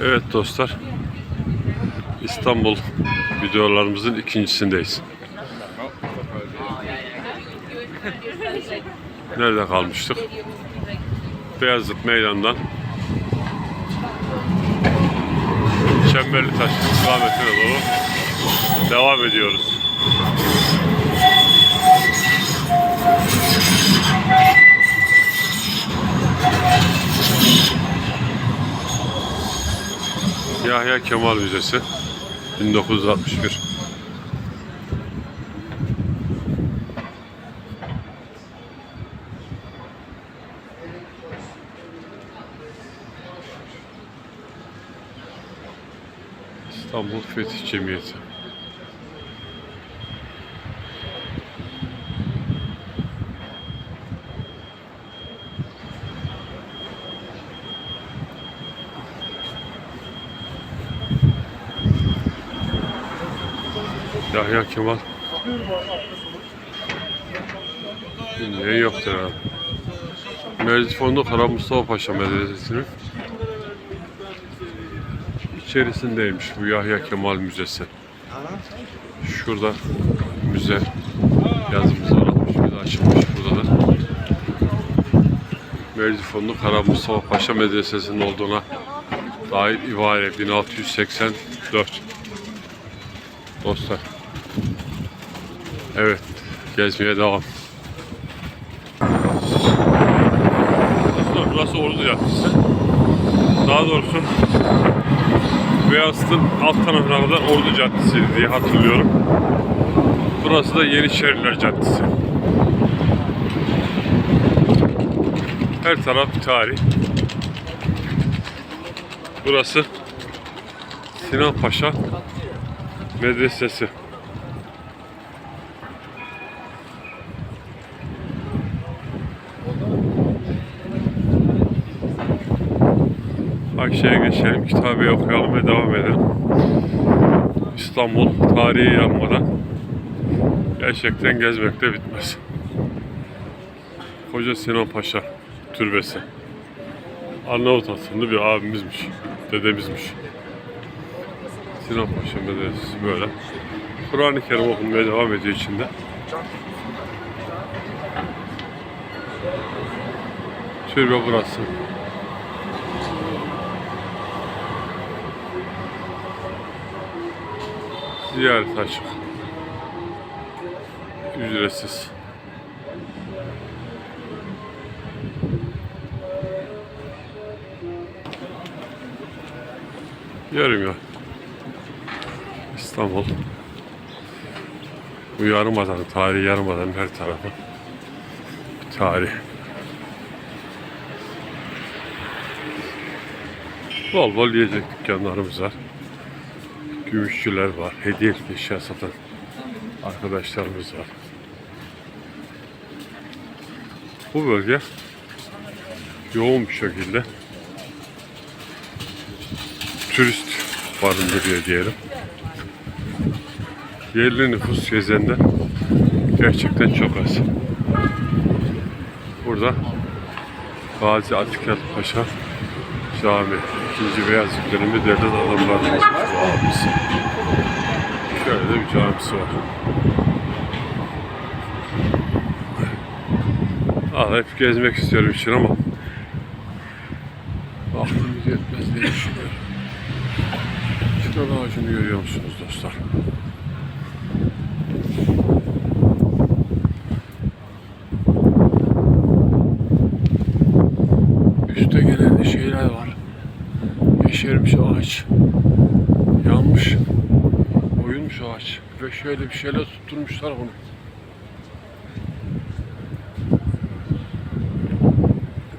Evet dostlar. İstanbul videolarımızın ikincisindeyiz. Nerede kalmıştık? Beyazıt Meydan'dan Çemberli Taş istikametine doğru devam ediyoruz. Yahya Kemal Müzesi 1961 İstanbul Fetih Cemiyeti Yahya Kemal Bilmeyen yoktur herhalde. Merzifonlu Kara Mustafa Paşa Medresesi'nin içerisindeymiş bu Yahya Kemal Müzesi. Şurada müze yazımız var. Şurada açılmış burada da. Merzifonlu Kara Mustafa Paşa Medresesi'nin olduğuna dair ibare 1684 dostlar. Evet, gezmeye devam. Burası Ordu Caddesi. Daha doğrusu Beyazıt'ın alt tarafına kadar Ordu Caddesi diye hatırlıyorum. Burası da Yeniçeriler Caddesi. Her taraf tarih. Burası Sinan Paşa Medresesi. Akşaya geçelim, kitabı okuyalım ve devam edelim. İstanbul tarihi yanmadan gerçekten gezmekte bitmez. Koca Sinan Paşa Türbesi. Arnavut asıllı bir abimizmiş, dedemizmiş. Sinan Paşa Medresesi böyle. Kur'an-ı Kerim okunmaya devam ediyor içinde. Türbe burası. Ziyaret açık. Ücretsiz. Yarım ya. İstanbul. Bu yarımadan, tarihi yarımadan her tarafı. Tarih. Bol bol yiyecek dükkanlarımız var. Gümüşçüler var. Hediyelik eşya satan arkadaşlarımız var. Bu bölge yoğun bir şekilde turist barındırıyor diyelim. Yerli nüfus gezende gerçekten çok az. Burada Gazi Atikat Paşa Cami. İkinci Beyazıt dönemi devlet adamlarının abisi. Şöyle de bir camisi var. Ah, hep gezmek istiyorum için ama aklım yetmez diye düşünüyorum. Çınar ağacını görüyor musunuz dostlar? Üste gelen şeyler var. Yeşermiş ağaç. Yanmış. Oyulmuş ağaç. Ve şöyle bir şeyler tutturmuşlar bunu.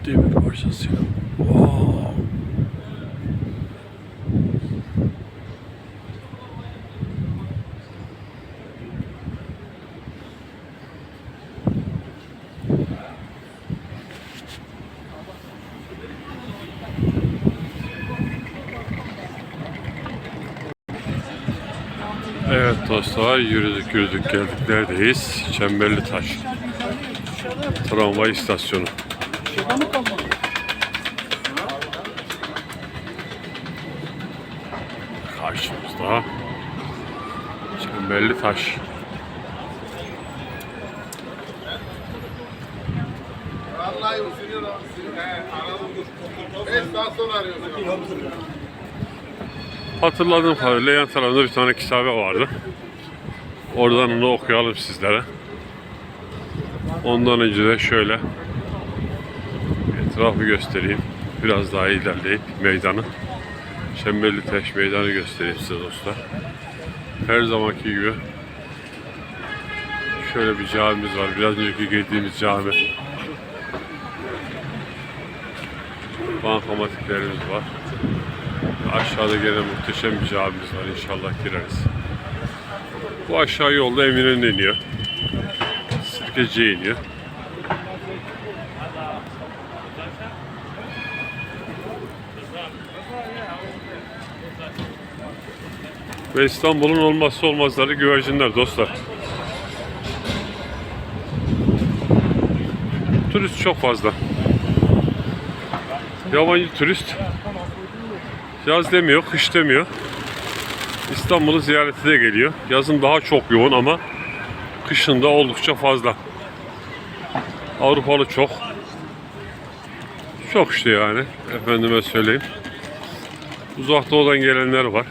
Demir parçasıyla. Wow. Evet dostlar yürüdük yürüdük geldik neredeyiz? Çemberli Taş. Tramvay istasyonu. taşımız daha. Çemberli taş. Vallahi ısınıyor abi. Aradım dur. Beş saat sonra arıyorsun. Hatırladığım kadarıyla yan tarafında bir tane kitabe vardı. Oradan onu okuyalım sizlere. Ondan önce de şöyle etrafı göstereyim. Biraz daha ilerleyip meydanı. Çemberli Taş Meydanı göstereyim size dostlar. Her zamanki gibi şöyle bir camimiz var. Biraz önceki girdiğimiz cami. Bankamatiklerimiz var. Aşağıda gene muhteşem bir camimiz var. İnşallah gireriz. Bu aşağı yolda Eminönü'ne iniyor. Sirkeci'ye iniyor. Ve İstanbul'un olmazsa olmazları güvercinler dostlar. Turist çok fazla. Yabancı turist Yaz demiyor, kış demiyor. İstanbul'u ziyarete de geliyor. Yazın daha çok yoğun ama kışın da oldukça fazla. Avrupalı çok. Çok işte yani. Efendime söyleyeyim. Uzak doğudan gelenler var.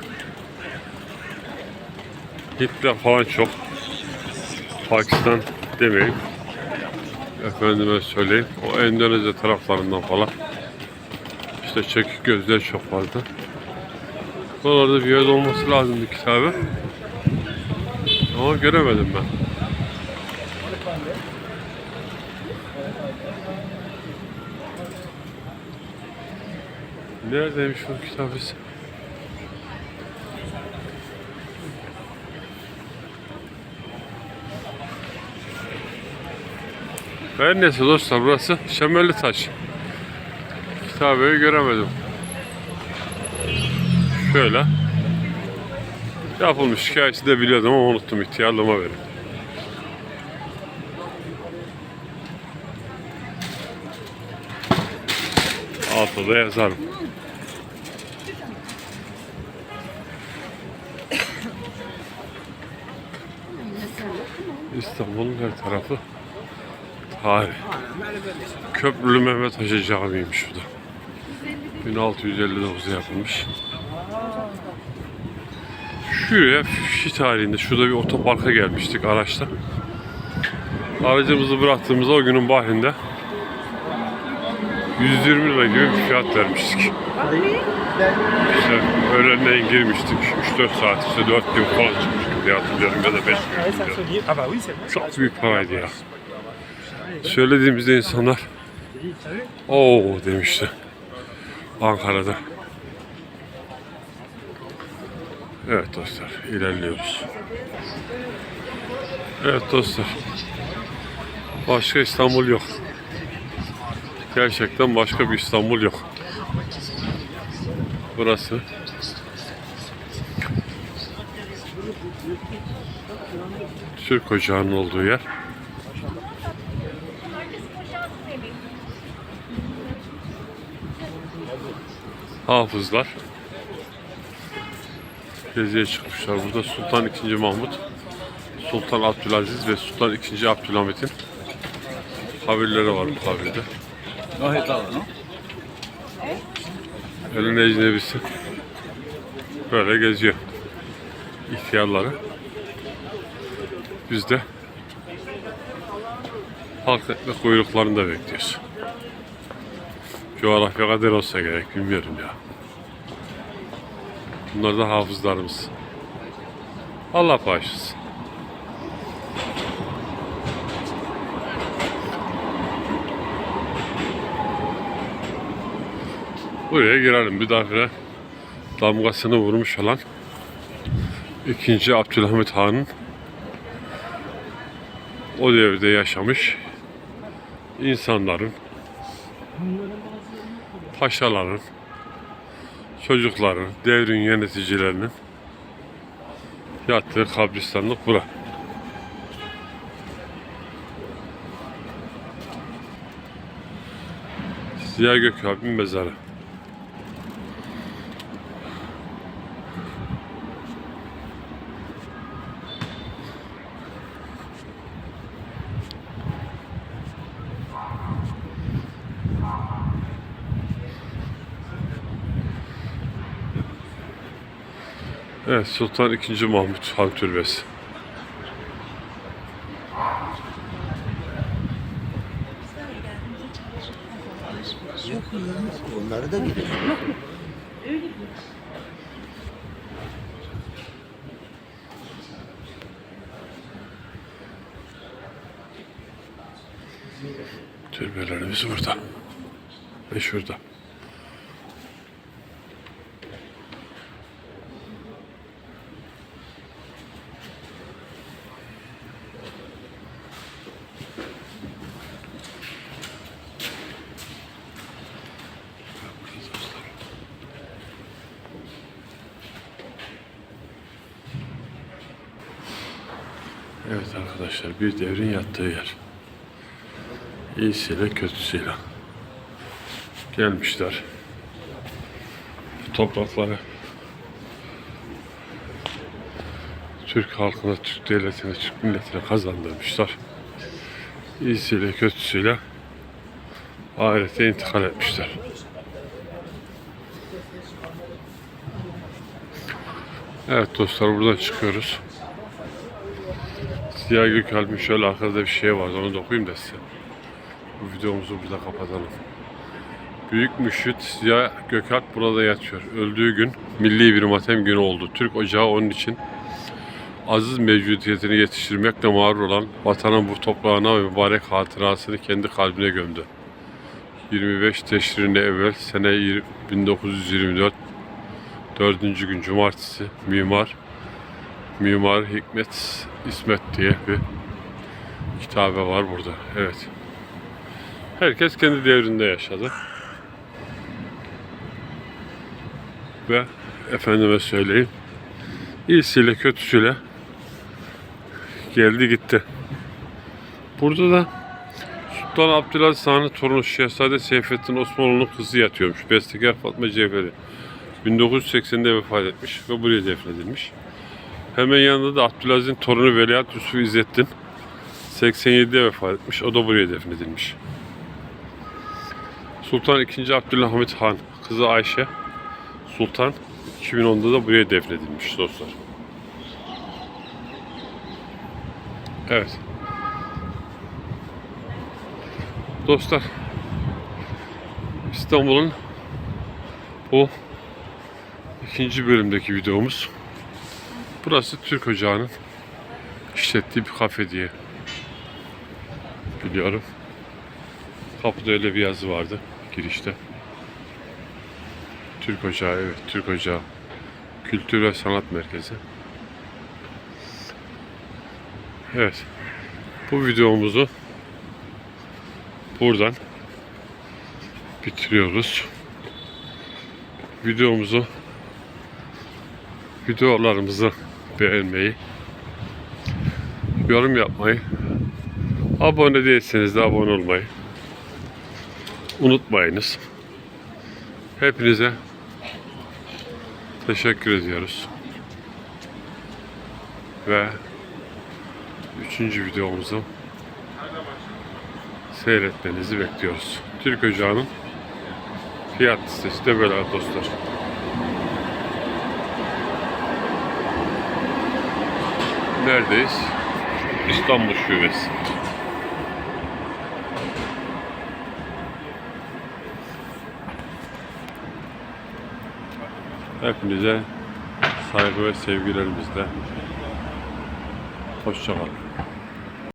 Hintler falan çok. Pakistan demeyeyim. Efendime söyleyeyim. O Endonezya taraflarından falan. İşte çekik gözler çok fazla. Buralarda bir yerde olması lazımdı kitabı. Ama göremedim ben. Neredeymiş bu kitabısı? Her neyse dostlar burası Şemerli Taş. Kitabeyi göremedim. Şöyle. Yapılmış hikayesi de biliyordum ama unuttum ihtiyarlığıma verin. Altta da yazarım. İstanbul'un her tarafı tarih. Köprülü Mehmet Hoca Camii'ymiş bu da. 1659'da yapılmış. Şuraya Şi tarihinde şurada bir otoparka gelmiştik araçla. Aracımızı bıraktığımızda o günün bahrinde 120 lira gibi bir fiyat vermiştik. İşte öğlenleyin girmiştik. 3-4 saat işte 4 gün falan çıkmıştık diye hatırlıyorum ya da 5 gün. Çok büyük paraydı ya. Söylediğimizde insanlar Oo demişti. Ankara'da. Evet dostlar ilerliyoruz. Evet dostlar. Başka İstanbul yok. Gerçekten başka bir İstanbul yok. Burası Türk ocağının olduğu yer. Hafızlar geziye çıkmışlar. Burada Sultan II. Mahmut, Sultan Abdülaziz ve Sultan II. Abdülhamit'in kabirleri var bu kabirde. Elin ecnebisi böyle geziyor. İhtiyarları. Biz de halk etme kuyruklarında bekliyoruz. Coğrafya kadar olsa gerek bilmiyorum ya. Bunlar da hafızlarımız. Allah bağışlasın. Buraya girelim. Bir daha damgasını vurmuş olan 2. Abdülhamit Han'ın o devirde yaşamış insanların paşaların çocukların, devrin yöneticilerinin yattığı kabristanlık bura. Ziya Gökalp'in mezarı. Evet Sultan II. Mahmut Han Türbesi. Onları da gidiyor. Türbelerimiz burada. Ve şurada. Evet arkadaşlar bir devrin yattığı yer. İyisiyle kötüsüyle gelmişler. Toprakları Türk halkına, Türk devletine, Türk milletine kazandırmışlar. İyisiyle kötüsüyle ahirete intikal etmişler. Evet dostlar buradan çıkıyoruz. Siyah Gökalp'in şöyle arkada bir şey var onu da okuyayım da size. Bu videomuzu burada kapatalım. Büyük müşrit Ziya Gökalp burada yatıyor. Öldüğü gün milli bir matem günü oldu. Türk Ocağı onun için aziz mevcudiyetini yetiştirmekle mağrur olan vatanın bu toprağına mübarek hatırasını kendi kalbine gömdü. 25 Teşrin'e evvel sene 1924 4. gün Cumartesi Mimar Mimar Hikmet İsmet diye bir kitabe var burada. Evet. Herkes kendi devrinde yaşadı. Ve efendime söyleyeyim iyisiyle kötüsüyle geldi gitti. Burada da Sultan Abdülaziz Han'ın torunu Şehzade Seyfettin Osmanoğlu'nun kızı yatıyormuş. Bestekar Fatma Cevheri. 1980'de vefat etmiş ve buraya defnedilmiş. Hemen yanında da Abdülaziz'in torunu Veliaht Yusuf İzzettin 87'de vefat etmiş. O da buraya defnedilmiş. Sultan II. Abdülhamit Han, kızı Ayşe Sultan 2010'da da buraya defnedilmiş dostlar. Evet. Dostlar İstanbul'un bu ikinci bölümdeki videomuz. Burası Türk Ocağı'nın işlettiği bir kafe diye biliyorum. Kapıda öyle bir yazı vardı girişte. Türk Ocağı, evet Türk Ocağı. Kültür ve Sanat Merkezi. Evet. Bu videomuzu buradan bitiriyoruz. Videomuzu videolarımızı beğenmeyi, yorum yapmayı, abone değilseniz de abone olmayı unutmayınız. Hepinize teşekkür ediyoruz. Ve üçüncü videomuzu seyretmenizi bekliyoruz. Türk Ocağı'nın fiyat listesi de böyle dostlar. Neredeyiz? İstanbul Şubesi. Hepinize saygı ve sevgilerimizle. Hoşçakalın.